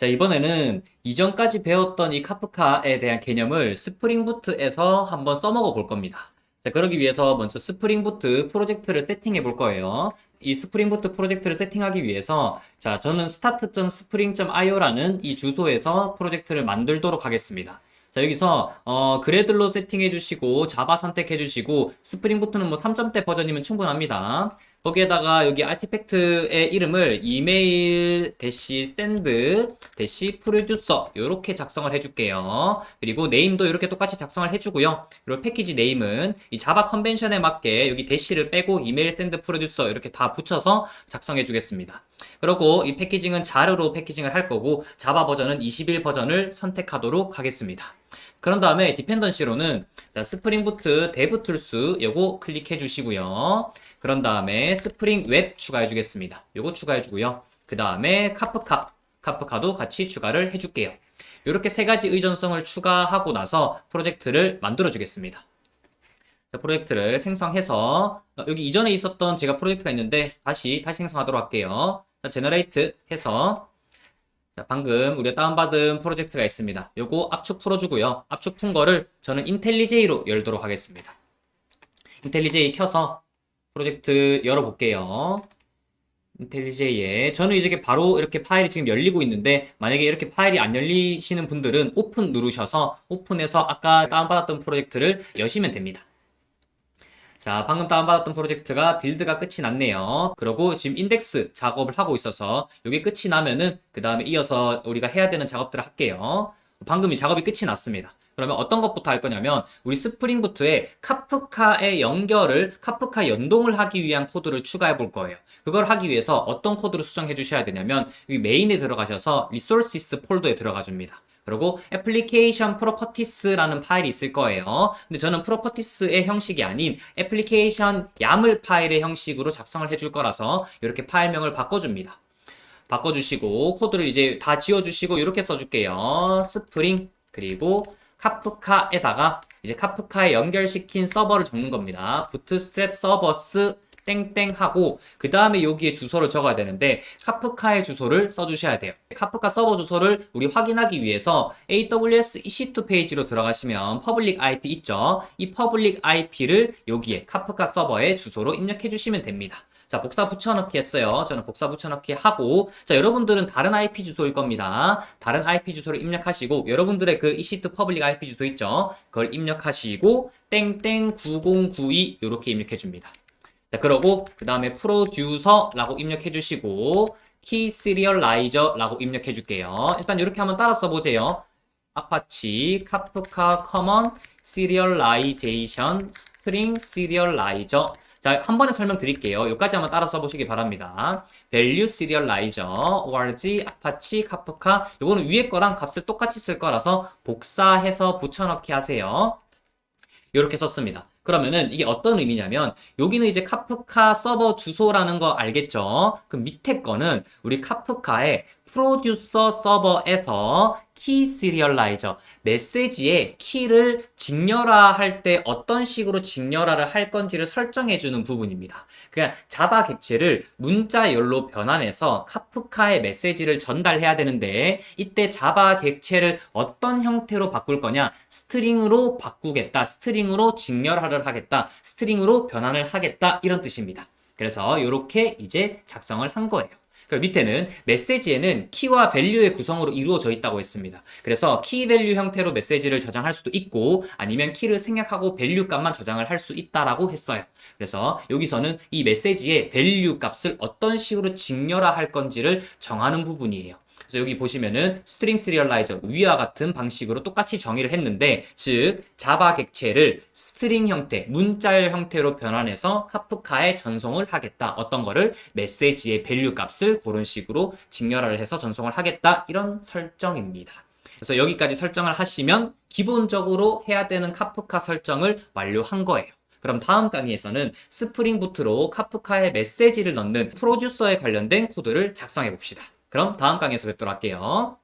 자, 이번에는 이전까지 배웠던 이 카프카에 대한 개념을 스프링부트에서 한번 써먹어 볼 겁니다. 자, 그러기 위해서 먼저 스프링부트 프로젝트를 세팅해 볼 거예요. 이 스프링부트 프로젝트를 세팅하기 위해서 자, 저는 start.spring.io라는 이 주소에서 프로젝트를 만들도록 하겠습니다. 자, 여기서 어, 그래들로 세팅해 주시고 자바 선택해 주시고 스프링부트는 뭐 3점대 버전이면 충분합니다. 거기에다가 여기 아티팩트의 이름을 이메일 대시 샌드 대시 프로듀서 이렇게 작성을 해줄게요. 그리고 네임도 이렇게 똑같이 작성을 해주고요. 그리고 패키지 네임은 이 자바 컨벤션에 맞게 여기 대시를 빼고 이메일 샌드 프로듀서 이렇게 다 붙여서 작성해 주겠습니다. 그리고 이 패키징은 자르로 패키징을 할 거고 자바 버전은 21 버전을 선택하도록 하겠습니다. 그런 다음에 디펜던시로는 스프링 부트 데브 툴스 요거 클릭해 주시고요. 그런 다음에 스프링 웹 추가해 주겠습니다. 요거 추가해 주고요. 그 다음에 카프카, 카프카도 같이 추가를 해 줄게요. 이렇게 세 가지 의존성을 추가하고 나서 프로젝트를 만들어 주겠습니다. 자, 프로젝트를 생성해서 어, 여기 이전에 있었던 제가 프로젝트가 있는데 다시 다시 생성하도록 할게요. 자, 제너레이트 해서 자, 방금 우리가 다운받은 프로젝트가 있습니다. 요거 압축 풀어주고요. 압축 푼 거를 저는 인텔리제이로 열도록 하겠습니다. 인텔리제이 켜서 프로젝트 열어볼게요. 인텔리제이에 저는 이제 바로 이렇게 파일이 지금 열리고 있는데 만약에 이렇게 파일이 안 열리시는 분들은 오픈 누르셔서 오픈해서 아까 다운받았던 프로젝트를 여시면 됩니다. 자, 방금 다운받았던 프로젝트가 빌드가 끝이 났네요. 그리고 지금 인덱스 작업을 하고 있어서 이게 끝이 나면은 그 다음에 이어서 우리가 해야 되는 작업들을 할게요. 방금 이 작업이 끝이 났습니다. 그러면 어떤 것부터 할 거냐면 우리 스프링 부트에 카프카의 연결을 카프카 연동을 하기 위한 코드를 추가해 볼 거예요. 그걸 하기 위해서 어떤 코드를 수정해 주셔야 되냐면 여기 메인에 들어가셔서 resources 폴더에 들어가 줍니다. 그리고 application properties라는 파일이 있을 거예요. 근데 저는 properties의 형식이 아닌 application YAML 파일의 형식으로 작성을 해줄 거라서 이렇게 파일명을 바꿔줍니다. 바꿔주시고 코드를 이제 다 지워주시고 이렇게 써줄게요. 스프링 그리고 카프카에다가 이제 카프카에 연결시킨 서버를 적는 겁니다. 부트스트랩 서버스 땡땡 하고 그 다음에 여기에 주소를 적어야 되는데 카프카의 주소를 써주셔야 돼요. 카프카 서버 주소를 우리 확인하기 위해서 AWS EC2 페이지로 들어가시면 퍼블릭 IP 있죠. 이 퍼블릭 IP를 여기에 카프카 서버에 주소로 입력해 주시면 됩니다. 자, 복사 붙여넣기 했어요. 저는 복사 붙여넣기 하고, 자, 여러분들은 다른 IP 주소일 겁니다. 다른 IP 주소를 입력하시고, 여러분들의 그 EC2 퍼블릭 IP 주소 있죠? 그걸 입력하시고, 땡땡 9092 이렇게 입력해 줍니다. 자, 그러고 그 다음에 프로듀서라고 입력해 주시고 키 시리얼라이저라고 입력해 줄게요. 일단 이렇게 한번 따라 써보세요. 아파치 카프카 커먼 시리얼라이제이션 스트링 시리얼라이저 자, 한 번에 설명드릴게요. 여기까지 한번 따라 써보시기 바랍니다. value serializer, org, 아파치, 카프카. 요거는 위에 거랑 값을 똑같이 쓸 거라서 복사해서 붙여넣기 하세요. 이렇게 썼습니다. 그러면은 이게 어떤 의미냐면 여기는 이제 카프카 서버 주소라는 거 알겠죠? 그 밑에 거는 우리 카프카의 프로듀서 서버에서 키 시리얼라이저 메시지의 키를 직렬화할 때 어떤 식으로 직렬화를 할 건지를 설정해 주는 부분입니다. 그냥 자바 객체를 문자열로 변환해서 카프카의 메시지를 전달해야 되는데 이때 자바 객체를 어떤 형태로 바꿀 거냐 스트링으로 바꾸겠다 스트링으로 직렬화를 하겠다 스트링으로 변환을 하겠다 이런 뜻입니다. 그래서 이렇게 이제 작성을 한 거예요. 그리고 밑에는 메시지에는 키와 밸류의 구성으로 이루어져 있다고 했습니다. 그래서 키 밸류 형태로 메시지를 저장할 수도 있고 아니면 키를 생략하고 밸류 값만 저장을 할 수 있다라고 했어요. 그래서 여기서는 이 메시지의 밸류 값을 어떤 식으로 직렬화할 건지를 정하는 부분이에요. 그래서 여기 보시면은 스트링 시리얼라이저 위와 같은 방식으로 똑같이 정의를 했는데 즉 자바 객체를 스트링 형태, 문자열 형태로 변환해서 카프카에 전송을 하겠다. 어떤 거를 메시지의 밸류 값을 그런 식으로 직렬화를 해서 전송을 하겠다. 이런 설정입니다. 그래서 여기까지 설정을 하시면 기본적으로 해야 되는 카프카 설정을 완료한 거예요. 그럼 다음 강의에서는 스프링 부트로 카프카에 메시지를 넣는 프로듀서에 관련된 코드를 작성해 봅시다. 그럼 다음 강의에서 뵙도록 할게요.